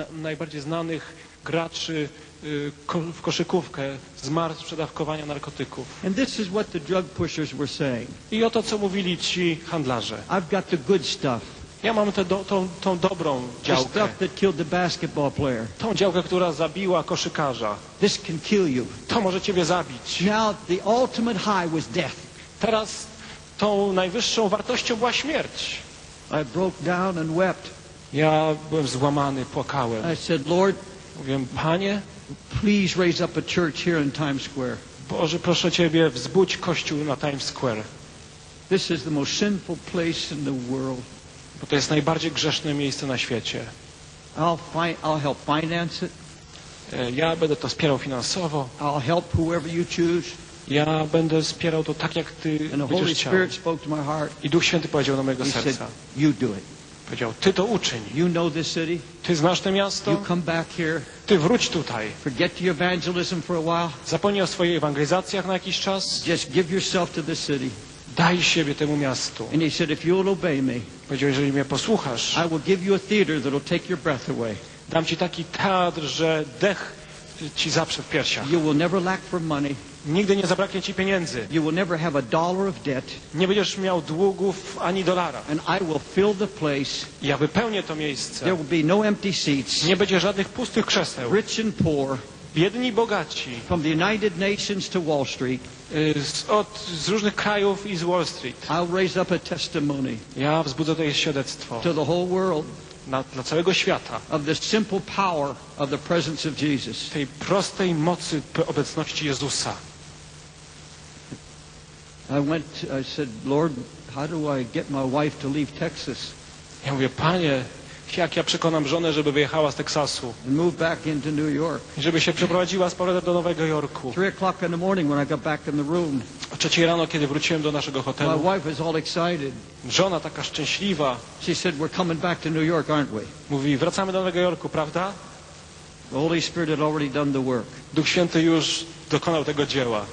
na, najbardziej znanych graczy y, w koszykówkę z przedawkowania narkotyków. And this is what the drug pushers were saying. I oto co mówili ci handlarze. I've got the good stuff. Ja mam tę do, tą, tą dobrą The działkę. stuff that killed the basketball player. Tą działkę, która zabiła koszykarza. This can kill you. To może ciebie zabić. Now, the ultimate high was death. Teraz tą najwyższą wartością była śmierć. I broke down and wept. Ja byłem złamany, płakałem. I said, Lord, Mówiłem, Panie, please raise up a church here in Times Square. Boże, proszę Ciebie, wzbudź kościół na Times Square. This is the most sinful place in the world. Bo to jest najbardziej grzeszne miejsce na świecie. I'll, fi- I'll help finance it. E, Ja będę to wspierał finansowo. I'll help whoever you choose. Ja będę wspierał to tak, jak Ty będziesz chciał. I Duch Święty powiedział do mojego He said, serca. you do it. Powiedział, Ty to uczyń. You know this city. Ty znasz to You miasto. come back here. Ty wróć tutaj. Forget your evangelism for a while. Zapomnij o swoich ewangelizacjach na jakiś czas. Just give yourself to city. Daj siebie temu miastu. And he said, if you'll obey me, Powiedział, jeżeli mnie posłuchasz, I will give you a theater that'll take your breath away. dam Ci taki teatr, że dech Ci zaprze w piersiach. You will never lack for money. Nigdy nie zabraknie Ci pieniędzy. You will never have a dollar of debt. Nie będziesz miał długów ani dolara. And I will fill the place. Ja wypełnię to miejsce. There will be no empty seats. Nie będzie żadnych pustych krzeseł. Rich and poor, Biedni i bogaci from the United Nations to Wall Street, y, z, od, z różnych krajów i z Wall Street. I'll raise up a testimony Ja wzbudzę to świadectwo to the whole world na, dla całego świata. of the simple power of the presence of Jesus. Tej prostej mocy obecności Jezusa. I went, I said, Lord, how do I get my wife to leave Texas Ja mówię, Panie, jak ja przekonam żonę, żeby wyjechała z Teksasu and move back into New York? i żeby się przeprowadziła z powrotem do Nowego Jorku. Three o'clock in the morning when I got back in the room, O trzeciej rano, kiedy wróciłem do naszego my hotelu, wife was all excited. żona taka szczęśliwa She said, we're coming back to New York, aren't we? mówi, wracamy do Nowego Jorku, prawda? The Holy Spirit had already done the work. Duch Święty już dokonał tego dzieła.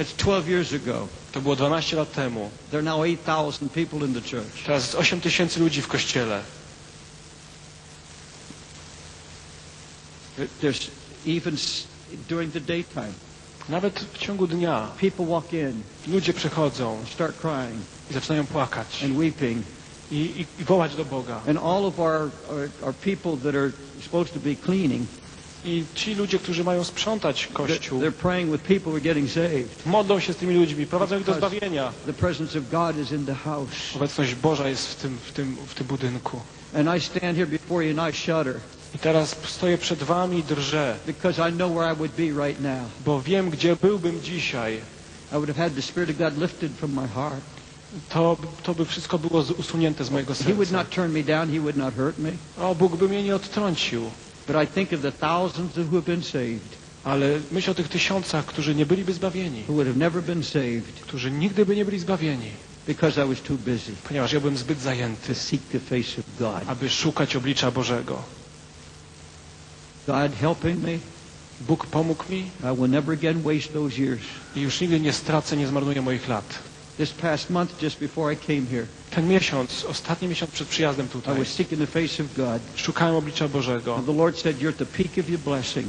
It's 12 years ago. To było 12 lat temu. There are now 8,000 people in the church. Teraz jest 8 tysięcy ludzi w kościele. There's even during the daytime, Nawet w ciągu dnia people walk in, ludzie przychodzą start crying i zaczynają płakać and weeping. i, i, i wołać do Boga. And all of our, our, our people that are supposed to be cleaning, I ci ludzie, którzy mają sprzątać kościół, modlą się z tymi ludźmi, prowadzą ich do zbawienia. Obecność Boża jest w tym, w tym, w tym budynku. And I stand here before you and I shudder I teraz stoję przed wami i drżę, because I know where I would be right now. bo wiem, gdzie byłbym dzisiaj. I would have had the Spirit of God lifted from my heart. To, to by wszystko było usunięte z mojego He would serca. not turn me down. He would not hurt me. O, Bóg by mnie nie odtrącił. But I think of the thousands who have been saved, Ale myśl o tych tysiącach, którzy nie byliby zbawieni, who would have never been saved którzy nigdy by nie byli zbawieni, because I was too busy ponieważ ja byłem zbyt zajęty, to seek the face of God. aby szukać oblicza Bożego. God helping me, Bóg pomógł mi I will never again waste those years. i już nigdy nie stracę, nie zmarnuję moich lat. This past month, just before I came here, Ten miesiąc, ostatni miesiąc przed przyjazdem I tutaj, was seeking the face of God. szukałem oblicza Bożego. And the Lord said, You're at the peak of your blessing.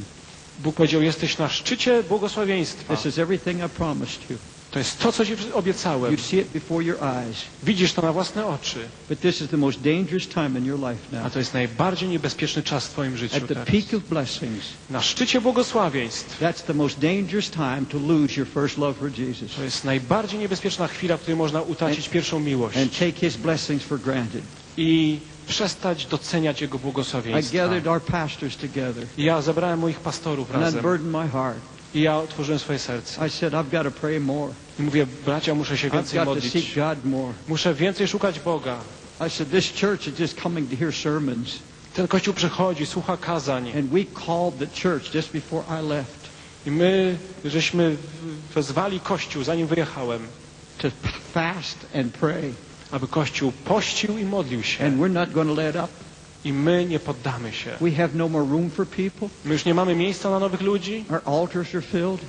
Bóg powiedział, jesteś na szczycie błogosławieństwa. This is everything I promised you. To jest to, co Ci obiecałem. You see it before your eyes. Widzisz to na własne oczy. But this is the most dangerous time in your life A to jest najbardziej niebezpieczny czas w Twoim życiu At the teraz. peak of blessings, Na szczycie błogosławieństw. to jest najbardziej niebezpieczna chwila, w której można utracić pierwszą miłość and take his blessings for granted. i przestać doceniać Jego błogosławieństwa. Ja zebrałem moich pastorów and razem unburdened my heart. I ja otworzyłem swoje serce. I said, I've got to pray more. I mówię, bracia, muszę się I've więcej got to modlić. seek God more. Muszę więcej szukać Boga. I said, this church is just coming to hear sermons. Ten Kościół przychodzi, słucha kazań. And we called the church just before I left I my, żeśmy wezwali Kościół, zanim wyjechałem, to fast and pray. aby Kościół pościł i modlił się. And we're not going to let up. I my nie poddamy się. We have no more room for people. My już nie mamy miejsca na nowych ludzi. Our altars are filled.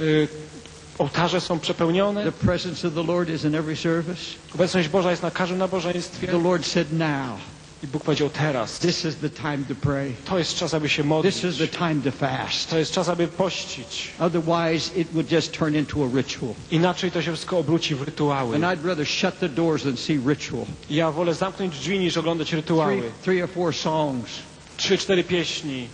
Y, ołtarze są przepełnione. The presence of the Lord is in every service. Obecność Boża jest na każdym The nabożeństwie. Lord said, now. I Bóg powiedział teraz. This is the time to pray. To jest czas, aby się modlić. This is the time to fast. To jest czas, aby pościć. Otherwise, it would just turn into a ritual. Inaczej to się wszystko obróci w rytuały. And I'd rather shut the doors than see ritual. Ja wolę zamknąć drzwi niż oglądać rytuały. Three, three or four songs, Trzy, cztery pieśni.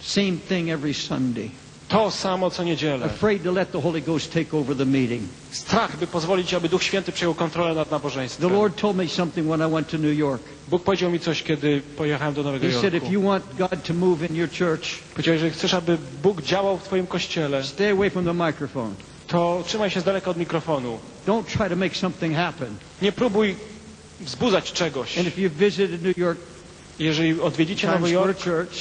same thing every Sunday. To samo co niedzielę. Afraid to let the Holy Ghost take over the meeting. Strach, by pozwolić, aby Duch Święty przejął kontrolę nad The nabożeństwem. Lord told me something when I went to New York. Bóg powiedział mi coś, kiedy pojechałem do Nowego He said, if Jorku. you want God to move in your church, Powiedział, że chcesz, aby Bóg działał w Twoim kościele, stay away from the microphone. to trzymaj się z daleka od mikrofonu. Don't try to make something happen. Nie próbuj wzbudzać czegoś. And if you visited New York Jeżeli odwiedzicie Nowy Jork Church,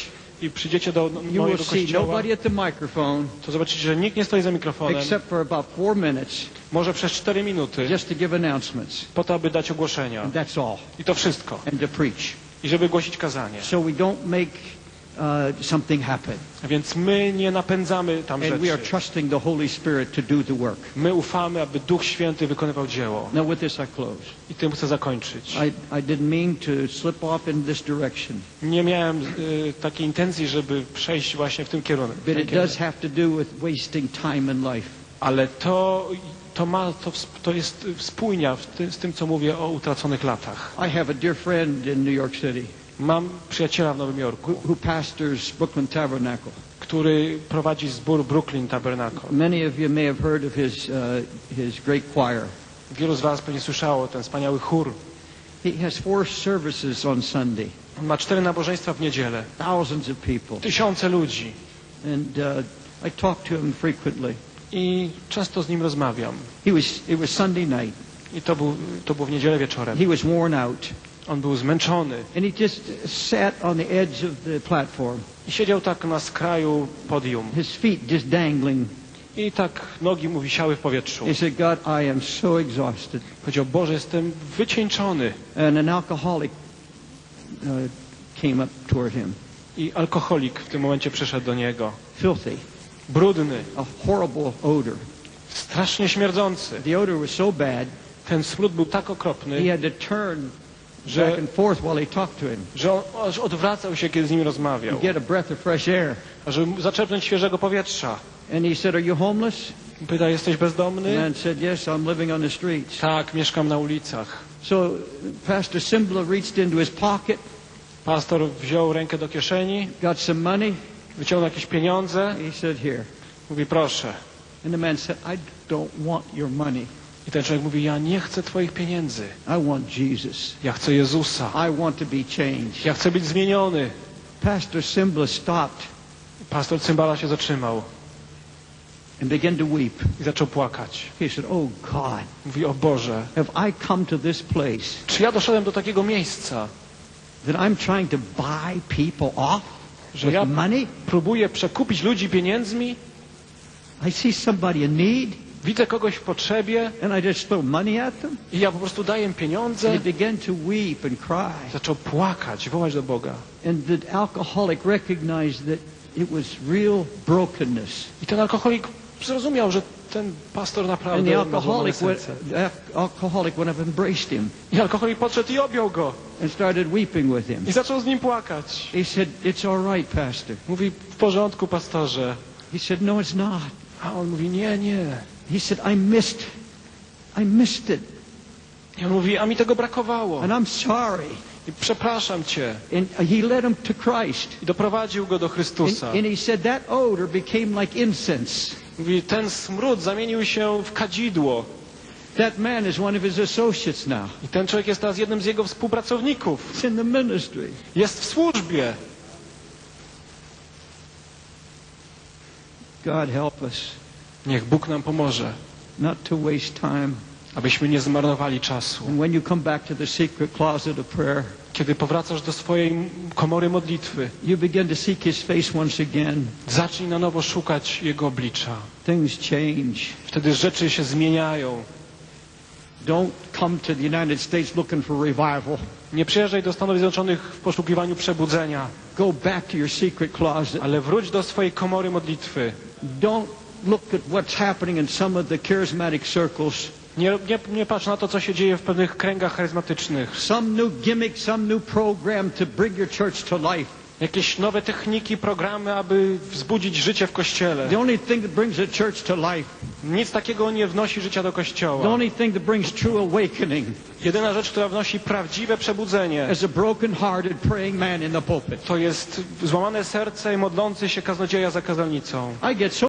i przyjdziecie do you will mojego see kościoła, nobody at the microphone to zobaczycie, że nikt nie stoi za mikrofonem. except for about four minutes Może przez cztery minuty just to give announcements. po to, aby dać ogłoszenia. And that's all. I to wszystko. And to preach. I żeby głosić kazanie. So we don't make uh, something happen. Więc my nie napędzamy tam And we are rzeczy. trusting the Holy Spirit to do the work. My ufamy, aby Duch Święty wykonywał dzieło. Now with this I close. I tym chcę zakończyć. I, I didn't mean to slip off in this direction, Nie miałem y, takiej intencji, żeby przejść właśnie w tym kierunku. but it does have to do with wasting time in life. Ale to, to, ma, to, ws- to jest spójnia w ty, z tym, co mówię o utraconych latach. I have a dear friend in New York City Mam przyjaciela w Nowym Jorku, who, pastors Brooklyn Tabernacle. który prowadzi zbór Brooklyn Tabernacle. Many of you may have heard of his, uh, his great choir. Wielu z Was pewnie słyszało ten wspaniały chór. He has four services on Sunday, On ma cztery nabożeństwa w niedzielę. thousands of people. Tysiące ludzi. And uh, I talk to him frequently. I często z nim rozmawiam. He was, it was Sunday night. I to, był, to było w niedzielę wieczorem. He was worn out. On był zmęczony. And he just sat on the edge of the platform, I siedział tak na skraju podium. his feet just dangling. I tak nogi mu wisiały w powietrzu. He said, God, I am so exhausted. Powiedział, Boże, jestem wycieńczony. And an alcoholic uh, came up toward him, I alkoholik w tym momencie przyszedł do niego. filthy, Brudny, a horrible odor. strasznie śmierdzący. The odor was so bad, Ten smród był tak he okropny, had to turn Że- and że on aż odwracał się, kiedy z nim rozmawiał. to get a breath of fresh air. Żeby zaczerpnąć świeżego powietrza. And he said, Are you homeless? Pyta, jesteś bezdomny? man said, Yes, I'm living on the streets. Tak, mieszkam na ulicach. So Pastor reached into his pocket, Pastor wziął rękę do kieszeni, got some money. wyciągnął jakieś pieniądze. He said, Here. Mówi, proszę. And the man said, I don't want your money. I ten człowiek mówi, ja nie chcę twoich pieniędzy. I want Jesus. Ja chcę Jezusa. I want to be changed. Ja chcę być zmieniony. Pastor Simbla stopped Pastor Cymbala się zatrzymał and began to weep. i zaczął płakać. He said, Oh God, Mówi, o Boże, have I come to this place czy ja doszedłem do takiego miejsca, that I'm trying to buy people off że with ja money? próbuję przekupić ludzi pieniędzmi? I see somebody in need Widzę kogoś w potrzebie and I just throw money at them? i ja po prostu daję im And pieniądze. he began to weep and cry. Zaczął płakać, wołać do Boga. And the alcoholic recognized that it was real brokenness. I ten alkoholik zrozumiał, że ten pastor And the naprawdę ma złamane alcoholic the al- alcoholic up and embraced him I alkoholik podszedł i objął go. and started weeping with him. I zaczął z nim płakać. He said, It's all right, Pastor. Mówi, w porządku, pastorze. He said, No, it's not. A on mówi, nie, nie. He said, I missed, I missed it, I on mówi, a mi tego brakowało. and I'm sorry. I przepraszam cię. And he led him to Christ. I doprowadził go do And, Chrystusa. and he said that odor became like incense. Mówi, ten smród zamienił się w kadzidło. That man is one of his associates now. I ten człowiek jest teraz jednym z jego współpracowników. It's in the ministry. Jest w służbie. God help us Niech Bóg nam pomoże, not to waste time. abyśmy nie zmarnowali czasu. And when you come back to the secret closet of prayer, Kiedy powracasz do swojej komory modlitwy, you begin to seek his face once again. zacznij na nowo szukać Jego oblicza. Things change. Wtedy rzeczy się zmieniają. Don't come to the United States looking for revival. Nie przyjeżdżaj do Stanów Zjednoczonych w poszukiwaniu przebudzenia, Go back to your secret closet. ale wróć do swojej komory modlitwy. Don't look at what's happening in some of the charismatic circles Nie, nie, nie patrz na to, co się dzieje w pewnych kręgach charyzmatycznych. Some new gimmick, some new program to bring your church to life. Jakieś nowe techniki, programy, aby wzbudzić życie w Kościele. The only thing that brings a church to life, Nic takiego nie wnosi życia do the Kościoła. only thing that brings true awakening Jedyna rzecz, która wnosi prawdziwe przebudzenie, is a broken-hearted praying man in the pulpit. to jest złamane serce i modlący się kaznodzieja za kazalnicą. I get so